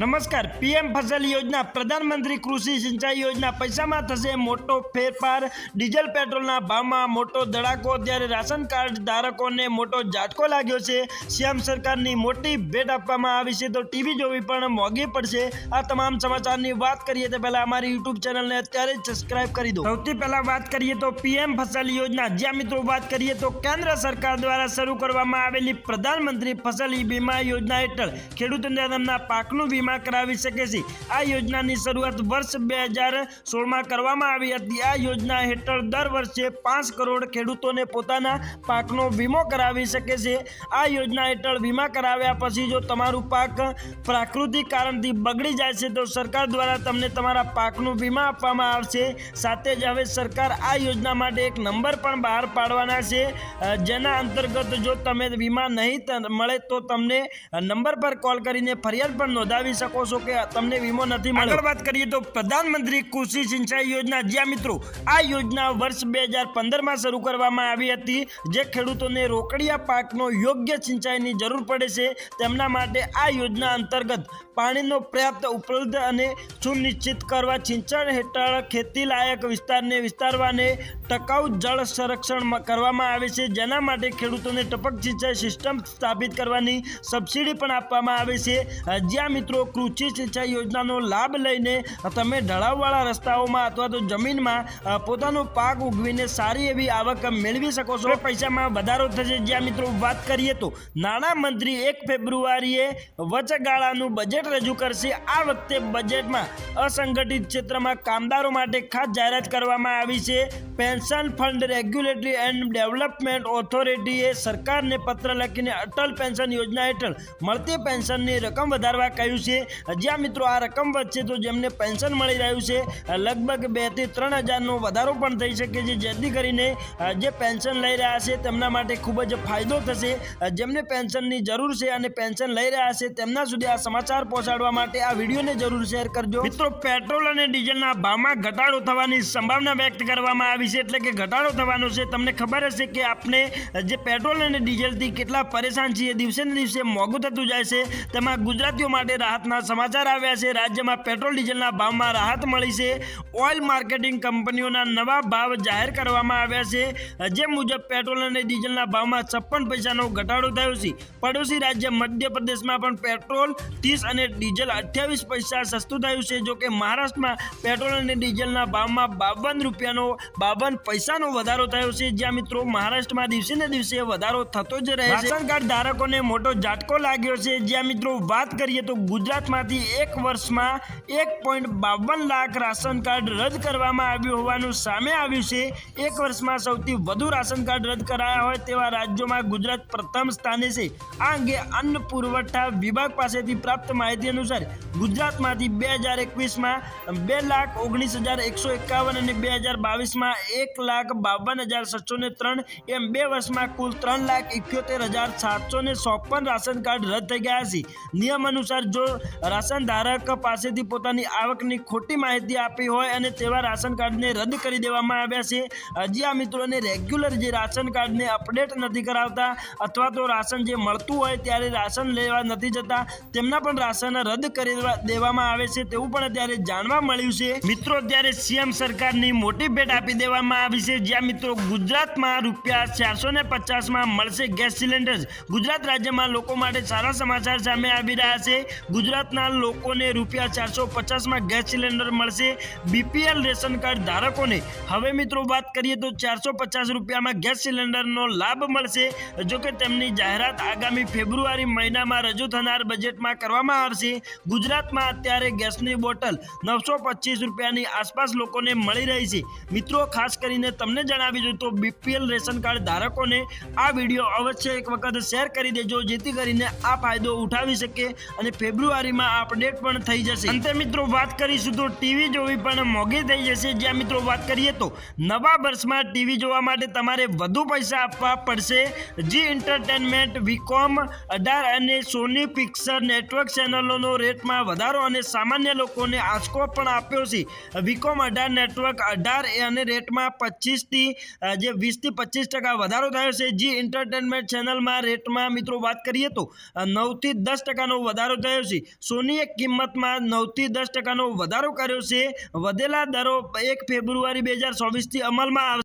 નમસ્કાર. પીએમ ફસલ યોજના, પ્રધાનમંત્રી કૃષિ સિંચાઈ યોજના. પૈસામાં થશે મોટો ફેરફાર. ડીઝલ પેટ્રોલના ભાવમાં મોટો ધડાકો. ત્યારે રાશન કાર્ડ ધારકોને મોટો ઝાટકો લાગ્યો છે. સીએમ સરકારની મોટી ભેટ આપવામાં આવી છે. તો ટીવી જોવી પણ મોંઘી પડશે. આ તમામ સમાચારની વાત કરીએ તે પહેલાં અમારી યુટ્યુબ ચેનલને અત્યારે જ સબસ્ક્રાઇબ કરી દો. સૌથી પહેલાં વાત કરીએ તો પીએમ ફસલ યોજના. જ્યાં મિત્રો વાત કરીએ તો કેન્દ્ર સરકાર દ્વારા શરૂ કરવામાં આવેલી પ્રધાનમંત્રી ફસલ બીમા યોજના હેઠળ ખેડૂતોને તેમના પાકનું વીમા કરાવી શકે છે. આ યોજનાની શરૂઆત વર્ષ બે હજાર સોળમાં કરવામાં આવી હતી. આ યોજના હેઠળ દર વર્ષે પાંચ કરોડ ખેડૂતોને પોતાના પાકનો વીમો કરાવી શકે છે. આ યોજના હેઠળ વીમા કરાવ્યા પછી જો તમારું પાક પ્રાકૃતિક કારણથી બગડી જાય છે, તો સરકાર દ્વારા તમને તમારા પાકનું વીમા આપવામાં આવશે. સાથે જ હવે સરકાર આ યોજના માટે એક નંબર પણ બહાર પાડવાના છે. જેના અંતર્ગત જો તમે વીમા નહીં મળે તો તમને નંબર પર કોલ કરીને ફરિયાદ પણ નોંધાવી શકો છો કે તમને વીમો નથી મળ્યો. આગળ વાત કરીએ તો પ્રધાનમંત્રી કૃષિ સિંચાઈ યોજના, જ્યાં મિત્રો આ યોજના વર્ષ બે હજાર પંદરમાં શરૂ કરવામાં આવી હતી, જે ખેડૂતોને રોકડિયા પાકનો યોગ્ય સિંચાઈની જરૂર પડે છે. તેમના માટે આ યોજના અંતર્ગત પાણીનો પર્યાપ્ત ઉપલબ્ધ અને સુનિશ્ચિત કરવા સિંચાઈ હેઠળ ખેતી લાયક વિસ્તારને વિસ્તારવાને ટકાઉ જળ સંરક્ષણ કરવામાં આવે છે. જેના માટે ખેડૂતોને ટપક સિંચાઈ સિસ્ટમ સ્થાપિત કરવાની સબસિડી પણ આપવામાં આવે છે. જ્યાં મિત્રો કૃષિ સિંચાઈ યોજનાનો લાભ લઈને તમે ઢળાવવાળા રસ્તાઓમાં અથવા તો જમીનમાં પોતાનો પાક ઉગવીને સારી એવી આવક મેળવી શકો છો. પૈસામાં વધારો થશે. જ્યાં મિત્રો વાત કરીએ તો નાણાં મંત્રી એક ફેબ્રુઆરીએ વચગાળાનું બજેટ રજૂ કરશે. આ વખતે બજેટમાં અસંગઠિત ક્ષેત્રમાં કામદારો માટે ખાસ જાહેરાત કરવામાં આવી છે. Pension fund regulatory and development ઓથોરિટીએ સરકારને પત્ર લખીને અટલ પેન્શન યોજના હેઠળ મળતી પેન્શનની રકમ વધારવા કહ્યું છે. જ્યાં મિત્રો આ રકમ વધશે તો જેમને પેન્શન મળી રહ્યું છે, લગભગ બેથી ત્રણ હજારનો વધારો પણ થઈ શકે છે. જેથી કરીને જે પેન્શન લઈ રહ્યા છે તેમના માટે ખૂબ જ ફાયદો થશે. જેમને પેન્શનની જરૂર છે અને પેન્શન લઈ રહ્યા છે તેમના સુધી આ સમાચાર પહોંચાડવા માટે આ વિડીયોને જરૂર શેર કરજો. મિત્રો, પેટ્રોલ અને ડીઝલના ભાવમાં ઘટાડો થવાની સંભાવના વ્યક્ત કરવામાં આવી છે. એટલે કે ઘટાડો થવાનો છે. તમને ખબર હશે કે આપણે જે પેટ્રોલ અને ડીઝલથી કેટલા પરેશાન છીએ. દિવસે ને દિવસે મોંઘું થતું જાય છે. તેમાં ગુજરાતીઓ માટે રાહતના સમાચાર આવ્યા છે. રાજ્યમાં પેટ્રોલ, ડીઝલના ભાવમાં રાહત મળી છે. ઓઇલ માર્કેટિંગ કંપનીઓના નવા ભાવ જાહેર કરવામાં આવ્યા છે. જે મુજબ પેટ્રોલ અને ડીઝલના ભાવમાં છપ્પન પૈસાનો ઘટાડો થયો છે. પડોશી રાજ્ય મધ્યપ્રદેશમાં પણ પેટ્રોલ ત્રીસ અને ડીઝલ અઠ્યાવીસ પૈસા સસ્તું થયું છે. જો કે મહારાષ્ટ્રમાં પેટ્રોલ અને ડીઝલના ભાવમાં બાવન રૂપિયાનો, બાવન પૈસાનો વધારો થયો છે. જ્યાં મિત્રો, મહારાષ્ટ્રમાં દિવસે ને દિવસે વધારો થતો જ રહે છે. કાર્ડ ધારકોને મોટો ઝાટકો લાગ્યો છે. જ્યાં મિત્રો વાત કરીએ તો ગુજરાતમાંથી એક વર્ષમાં એક પોઈન્ટ બાવન લાખ રાશન કાર્ડ રદ કરવામાં આવ્યું હોવાનું સામે આવ્યું છે. એક વર્ષમાં સૌથી વધુ રાશન કાર્ડ રદ કરાયા હોય તેવા રાજ્યોમાં ગુજરાત પ્રથમ સ્થાને છે. આ અંગે અન્ન પુરવઠા વિભાગ પાસેથી પ્રાપ્ત માહિતી અનુસાર ગુજરાતમાંથી બે હજાર એકવીસમાં બે લાખ ઓગણીસ હજાર એકસો એકાવન અને બે હજાર બાવીસમાં એક લાખ બાવન હજાર સાતસો ને ત્રણ એમ બે વર્ષમાં કુલ ત્રણ લાખ ઇકોતેર હજાર સાતસો ને ચોપન રાશન કાર્ડ રદ થઈ ગયા છે. નિયમ અનુસાર જો રાશન ધારક પાસેથી પોતાની આવકની ખોટી માહિતી આપી હોય અને તેવા રાશન કાર્ડને રદ કરી દેવામાં આવ્યા છે. હજી આ મિત્રોને રેગ્યુલર જે રાશન કાર્ડને અપડેટ નથી કરાવતા અથવા તો રાશન જે મળતું હોય ત્યારે રાશન લેવા નથી જતા, તેમના પણ રાશન રદ કરી દેવામાં આવે છે તેવું પણ અત્યારે જાણવા મળ્યું છે. મિત્રો, અત્યારે સીએમ સરકારની મોટી ભેટ આપી દેવામાં આવી છે. જ્યાં મિત્રો, ગુજરાતમાં રૂપિયા ચારસો ને પચાસમાં મળશે ગેસ સિલિન્ડર. ગુજરાત રાજ્યમાં લોકો માટે સારા સમાચાર સામે આવી રહ્યા છે. ગુજરાતના લોકોને રૂપિયા ચારસો પચાસમાં ગેસ સિલિન્ડર મળશે. બીપીએલ રેશન કાર્ડ ધારકોને. હવે મિત્રો વાત કરીએ તો ચારસો પચાસ રૂપિયામાં ગેસ સિલિન્ડરનો લાભ મળશે. જોકે તેમની જાહેરાત આગામી ફેબ્રુઆરી મહિનામાં રજૂ થનાર બજેટમાં કરવામાં આવશે. ગુજરાતમાં અત્યારે ગેસની બોટલ નવસો પચીસ રૂપિયાની આસપાસ લોકોને મળી રહી છે. મિત્રો, ખાસ કરીને તમને જણાવી દઉં તો બીપીએલ રેશન કાર્ડ ધારકોને આ વીડિયો અવશ્ય એક વખત શેર કરી દેજો, જેથી કરીને આ ફાયદો ઉઠાવી શકે અને ફેબ્રુઆરીમાં અપડેટ પણ થઈ જશે. અંતે મિત્રો વાત કરીશું તો ટીવી જોવી પણ મોંઘી થઈ જશે. જ્યાં મિત્રો વાત કરીએ તો નવા વર્ષમાં ટીવી જોવા માટે તમારે વધુ પૈસા આપવા પડશે. જી એન્ટરટેનમેન્ટ વીકોમ અઢાર અને સોની પિક્ચર નેટવર્ક ચેનલોનો રેટમાં વધારો અને સામાન્ય લોકોને આંચકો પણ આપ્યો છે. વિકોમ અઢાર નેટવર્ક અઢાર અને રેટમાં પચીસથી જે વીસથી પચીસ ટકા વધારો થયો છે. જી એન્ટરટેનમેન્ટ ચેનલમાં રેટમાં મિત્રો વાત કરીએ તો નવથી દસ ટકાનો વધારો થયો છે. સોનીએ કિંમતમાં નવથી દસ ટકાનો વધારો કર્યો છે. વધેલા દરો એક ફેબ્રુઆરી બે હજાર ચોવીસથી અમલમાં આવશે